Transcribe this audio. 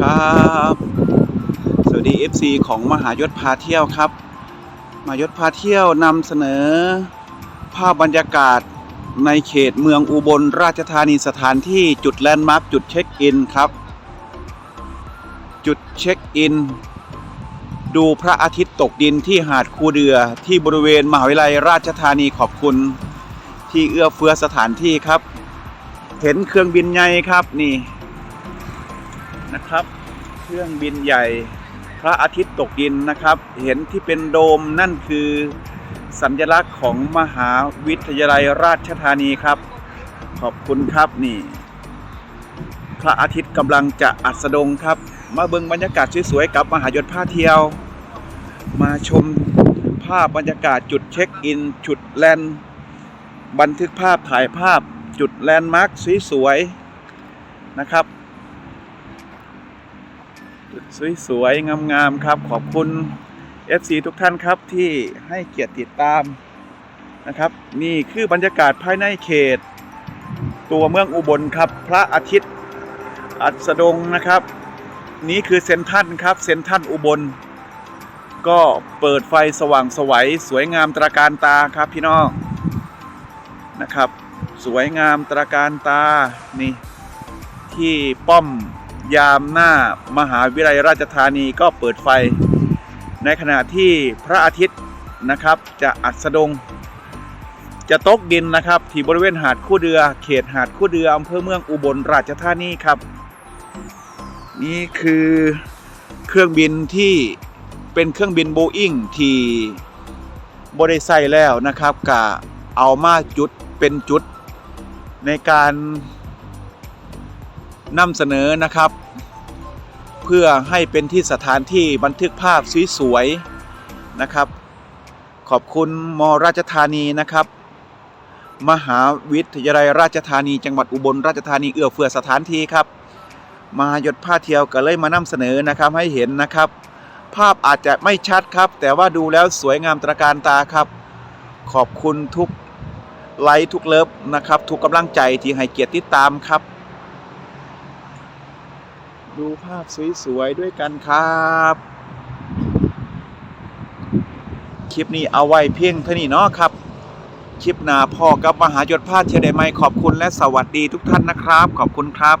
วัสดีครับ สวัสดี FC ของมหายศพาเที่ยวครับ มหายศพาเที่ยวนำเสนอ ภาพบรรยากาศในเขตเมืองอุบลราชธานีสถานที่จุดแลนด์มาร์คจุดเช็คอินครับ จุดเช็คอิน ดูพระอาทิตย์ตกดินที่หาดคูเดือที่บริเวณมหาวิทยาลัยราชธานีขอบคุณ ที่เอื้อเฟื้อสถานที่ครับ เห็นเครื่องบินใหญ่ครับนี่นะครับ เครื่องบินใหญ่ พระอาทิตย์ตกดินนะครับ เห็นที่เป็นโดมนั่นคือสัญลักษณ์ของมหาวิทยาลัยราชธานีครับ ขอบคุณครับนี่ พระอาทิตย์กำลังจะอัสดงครับ มาเบิ่งบรรยากาศสวยๆกับมหายศผ้าเที่ยว มาชมภาพบรรยากาศจุดเช็คอิน จุดแลนด์บันทึกภาพถ่ายภาพจุดแลนด์มาร์คสวยๆนะครับ สวยๆ งามๆ ครับ ขอบคุณ FC ทุกท่านครับที่ให้เกียรติติดตามนะครับ นี่คือบรรยากาศภายในเขต ตัวเมืองอุบลครับ พระอาทิตย์ อัสดงนะครับ นี่คือเซนทันครับ เซนทันอุบล ก็เปิดไฟสว่างสวัยสวยงามตระการตาครับพี่น้องนะครับ สวยงามตระการตานี่ที่ป้อม ยามหน้ามหาวิทยาลัยราชธานีก็เปิดไฟ ในขณะที่พระอาทิตย์นะครับจะอัสดง จะตกดินนะครับ ที่บริเวณหาดคู่เดือ เขตหาดคู่เดืออำเภอเมืองอุบลราชธานีครับ นี่คือเครื่องบินที่เป็นเครื่องบินโบอิงที่บริไซแล้วนะครับกะเอามาจุดเป็นจุดในการ นำเสนอนะครับ เพื่อให้เป็นที่สถานที่บันทึกภาพสวยๆนะครับ ขอบคุณมราชธานีนะครับ มหาวิทยาลัยราชธานี จังหวัดอุบลราชธานีเอื้อเฟื้อสถานที่ครับมหายศผ้าเที่ยวก็เลยมานำเสนอนะครับให้เห็นนะครับ ภาพอาจจะไม่ชัดครับ แต่ว่าดูแล้วสวยงามตระการตาครับ ขอบคุณทุกไลค์ทุกเลิฟนะครับ ทุกกำลังใจที่ให้เกียรติติดตามครับ ดูภาพสวยๆด้วยกันครับ คลิปนี้เอาไว้เพียงเท่านี้เนาะครับ คลิปหน้าพ่อกับมหายศพาเทียได้ไหมขอบคุณและสวัสดีทุกท่านนะครับ ขอบคุณครับ